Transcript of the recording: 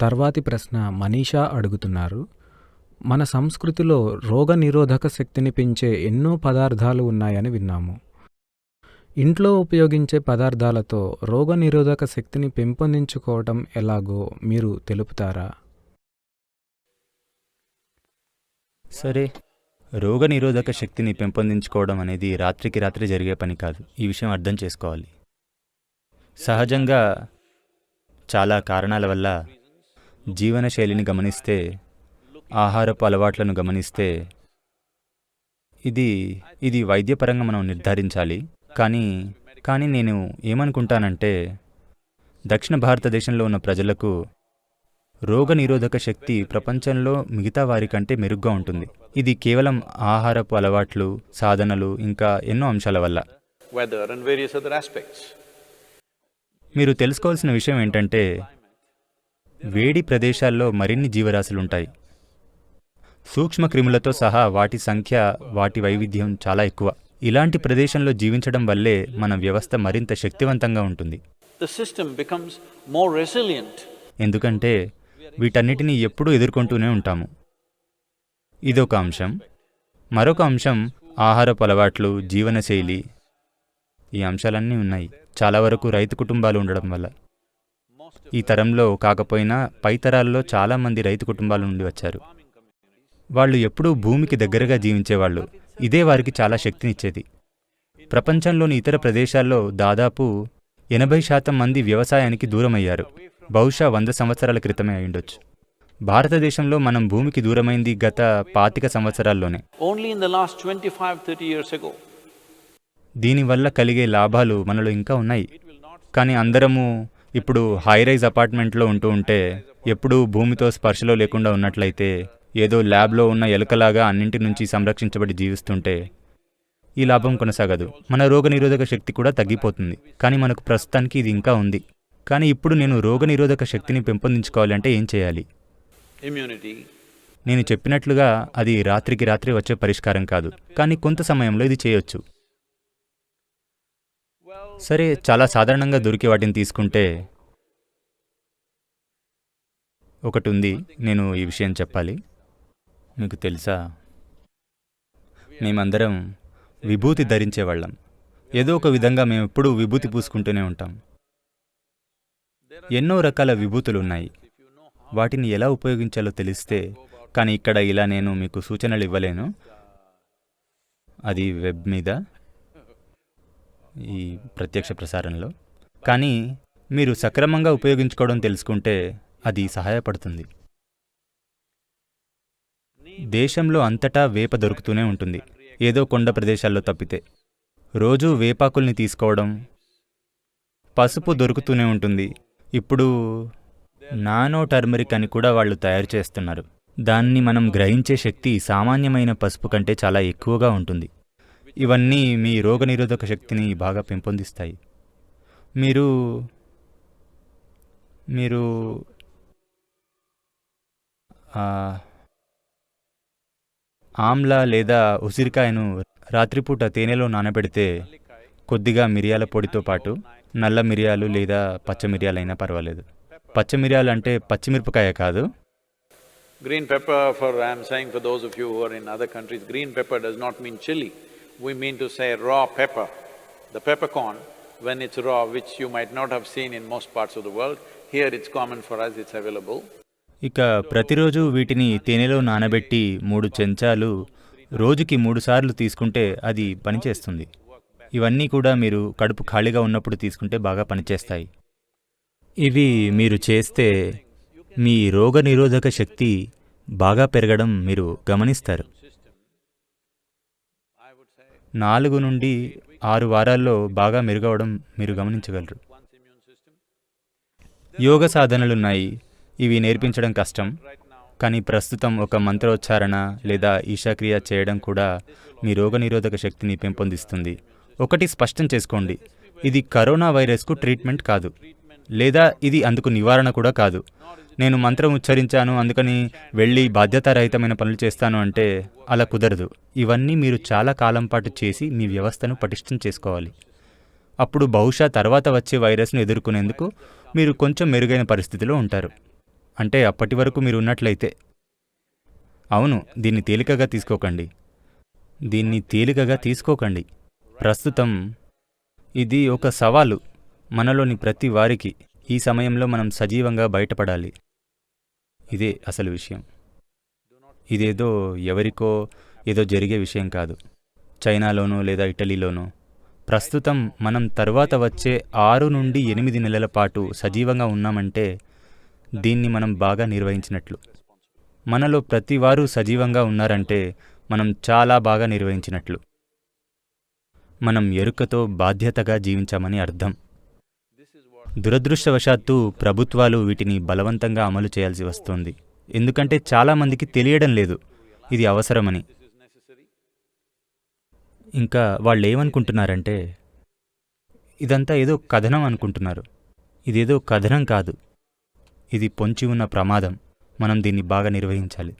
తర్వాతి ప్రశ్న మనీషా అడుగుతున్నారు. మన సంస్కృతిలో రోగనిరోధక శక్తిని పెంచే ఎన్నో పదార్థాలు ఉన్నాయని విన్నాము. ఇంట్లో ఉపయోగించే పదార్థాలతో రోగనిరోధక శక్తిని పెంపొందించుకోవటం ఎలాగో మీరు తెలుపుతారా? సరే. రోగనిరోధక శక్తిని పెంపొందించుకోవడం అనేది రాత్రికి రాత్రి జరిగే పని కాదు. ఈ విషయం అర్థం చేసుకోవాలి. సహజంగా చాలా కారణాల వల్ల జీవనశైలిని గమనిస్తే ఆహారపు అలవాట్లను గమనిస్తే ఇది ఇది వైద్యపరంగా మనం నిర్ధారించాలి. కానీ కానీ నేను ఏమనుకుంటానంటే దక్షిణ భారతదేశంలో ఉన్న ప్రజలకు రోగనిరోధక శక్తి ప్రపంచంలో మిగతా వారి కంటే మెరుగ్గా ఉంటుంది. ఇది కేవలం ఆహారపు అలవాట్లు సాధనలు ఇంకా ఎన్నో అంశాల వల్ల. మీరు తెలుసుకోవాల్సిన విషయం ఏంటంటే వేడి ప్రదేశాల్లో మరిన్ని జీవరాశులుంటాయి. సూక్ష్మ క్రిములతో సహా వాటి సంఖ్య వాటి వైవిధ్యం చాలా ఎక్కువ. ఇలాంటి ప్రదేశంలో జీవించడం వల్లే మన వ్యవస్థ మరింత శక్తివంతంగా ఉంటుంది. ఎందుకంటే వీటన్నిటినీ ఎప్పుడూ ఎదుర్కొంటూనే ఉంటాము. ఇదొక అంశం. మరొక అంశం ఆహారపు అలవాట్లు జీవనశైలి. ఈ అంశాలన్నీ ఉన్నాయి. చాలా వరకు రైతు కుటుంబాలు ఉండడం వల్ల. ఈ తరంలో కాకపోయినా పై తరాల్లో చాలామంది రైతు కుటుంబాల నుండి వచ్చారు. వాళ్ళు ఎప్పుడూ భూమికి దగ్గరగా జీవించేవాళ్ళు. ఇదే వారికి చాలా శక్తినిచ్చేది. ప్రపంచంలోని ఇతర ప్రదేశాల్లో దాదాపు ఎనభై శాతం మంది వ్యవసాయానికి దూరమయ్యారు. బహుశా వంద సంవత్సరాల క్రితమే అయిండొచ్చు భారతదేశంలో మనం భూమికి దూరమైంది గత పాతిక సంవత్సరాల్లోనే. Only in the last 25, 30 years ago. దీనివల్ల కలిగే లాభాలు మనలో ఇంకా ఉన్నాయి. కానీ అందరము ఇప్పుడు హై రైజ్ అపార్ట్మెంట్లో ఉంటూ ఉంటే ఎప్పుడూ భూమితో స్పర్శలో లేకుండా ఉన్నట్లయితే ఏదో ల్యాబ్లో ఉన్న ఎలుకలాగా అన్నింటి నుంచి సంరక్షించబడి జీవిస్తుంటే ఈ లాభం కొనసాగదు. మన రోగనిరోధక శక్తి కూడా తగ్గిపోతుంది. కానీ మనకు ప్రస్తుతానికి ఇది ఇంకా ఉంది. కానీ ఇప్పుడు నేను రోగనిరోధక శక్తిని పెంపొందించుకోవాలంటే ఏం చేయాలి? నేను చెప్పినట్లుగా అది రాత్రికి రాత్రి వచ్చే పరిష్కారం కాదు. కానీ కొంత సమయంలో ఇది చేయొచ్చు. సరే చాలా సాధారణంగా దొరికే వాటిని తీసుకుంటే ఒకటి ఉంది నేను ఈ విషయం చెప్పాలి. మీకు తెలుసా? మేమందరం విభూతి ధరించేవాళ్ళం ఏదో ఒక విధంగా మేము ఎప్పుడూ విభూతి పూసుకుంటూనే ఉంటాం. ఎన్నో రకాల విభూతులు ఉన్నాయి. వాటిని ఎలా ఉపయోగించాలో తెలిస్తే కానీ ఇక్కడ ఇలా నేను మీకు సూచనలు ఇవ్వలేను. అది వెబ్ మీద ఈ ప్రత్యక్ష ప్రసారంలో. కానీ మీరు సక్రమంగా ఉపయోగించుకోవడం తెలుసుకుంటే అది సహాయపడుతుంది. దేశంలో అంతటా వేప దొరుకుతూనే ఉంటుంది. ఏదో కొండ ప్రదేశాల్లో తప్పితే. రోజూ వేపాకుల్ని తీసుకోవడం పసుపు దొరుకుతూనే ఉంటుంది. ఇప్పుడు నానో టర్మరిక్ అని కూడా వాళ్ళు తయారు చేస్తున్నారు. దాన్ని మనం గ్రహించే శక్తి సామాన్యమైన పసుపు కంటే చాలా ఎక్కువగా ఉంటుంది. ఇవన్నీ మీ రోగనిరోధక శక్తిని బాగా పెంపొందిస్తాయి. మీరు మీరు ఆమ్ల ఆమ్లా లేదా ఉసిరికాయను రాత్రిపూట తేనెలో నానబెడితే కొద్దిగా మిరియాల పొడితో పాటు నల్ల మిరియాలు లేదా పచ్చ మిరియాలైనా పర్వాలేదు. పచ్చ మిరియాలు అంటే పచ్చిమిరపకాయ కాదు. Green pepper for I'm saying for those of you who are in other countries, green pepper does not mean. We mean to say raw pepper. The peppercorn, when it's raw, which you might not have seen in most parts of the world, here it's common for us, it's available. ఇక ప్రతిరోజు వీటిని తేనెలో నానబెట్టి మూడు చెంచాలు రోజుకి మూడుసార్లు తీసుకుంటే అది పనిచేస్తుంది ఇవన్నీ కూడా మీరు కడుపు ఖాళీగా ఉన్నప్పుడు తీసుకుంటే బాగా పనిచేస్తాయి ఇవి మీరు చేస్తే మీ రోగనిరోధక శక్తి బాగా పెరగడం మీరు గమనిస్తారు నాలుగు నుండి ఆరు వారాల్లో బాగా మెరుగవడం మీరు గమనించగలరు. యోగ సాధనలున్నాయి. ఇవి నేర్పించడం కష్టం. కానీ ప్రస్తుతం ఒక మంత్రోచ్చారణ లేదా ఈశాక్రియ చేయడం కూడా మీ రోగనిరోధక శక్తిని పెంపొందిస్తుంది. ఒకటి స్పష్టం చేసుకోండి. ఇది కరోనా వైరస్కు ట్రీట్మెంట్ కాదు. లేదా ఇది అందుకు నివారణ కూడా కాదు. నేను మంత్రం ఉచ్చరించాను అందుకని వెళ్ళి బాధ్యతారహితమైన పనులు చేస్తాను అంటే అలా కుదరదు. ఇవన్నీ మీరు చాలా కాలం పాటు చేసి మీ వ్యవస్థను పటిష్టం చేసుకోవాలి. అప్పుడు బహుశా తర్వాత వచ్చే వైరస్ను ఎదుర్కొనేందుకు మీరు కొంచెం మెరుగైన పరిస్థితిలో ఉంటారు. అంటే అప్పటి వరకు మీరు ఉన్నట్లయితే. అవును దీన్ని తేలికగా తీసుకోకండి. దీన్ని తేలికగా తీసుకోకండి. ప్రస్తుతం ఇది ఒక సవాలు. మనలోని ప్రతి వారికి ఈ సమయంలో మనం సజీవంగా బయటపడాలి. ఇదే అసలు విషయం. ఇదేదో ఎవరికో ఏదో జరిగే విషయం కాదు. చైనాలోనో లేదా ఇటలీలోనో. ప్రస్తుతం మనం తర్వాత వచ్చే ఆరు నుండి ఎనిమిది నెలల పాటు సజీవంగా ఉన్నామంటే దీన్ని మనం బాగా నిర్వహించినట్లు. మనలో ప్రతి వారు సజీవంగా ఉన్నారంటే మనం చాలా బాగా నిర్వహించినట్లు. మనం ఎరుకతో బాధ్యతగా జీవించామని అర్థం. దురదృష్టవశాత్తు ప్రభుత్వాలు వీటిని బలవంతంగా అమలు చేయాల్సి వస్తోంది. ఎందుకంటే చాలామందికి తెలియడం లేదు. ఇది అవసరమని. ఇంకా వాళ్ళు ఏమనుకుంటున్నారంటే ఇదంతా ఏదో కథనం అనుకుంటున్నారు. ఇదేదో కథనం కాదు. ఇది పొంచి ఉన్న ప్రమాదం. మనం దీన్ని బాగా నిర్వహించాలి.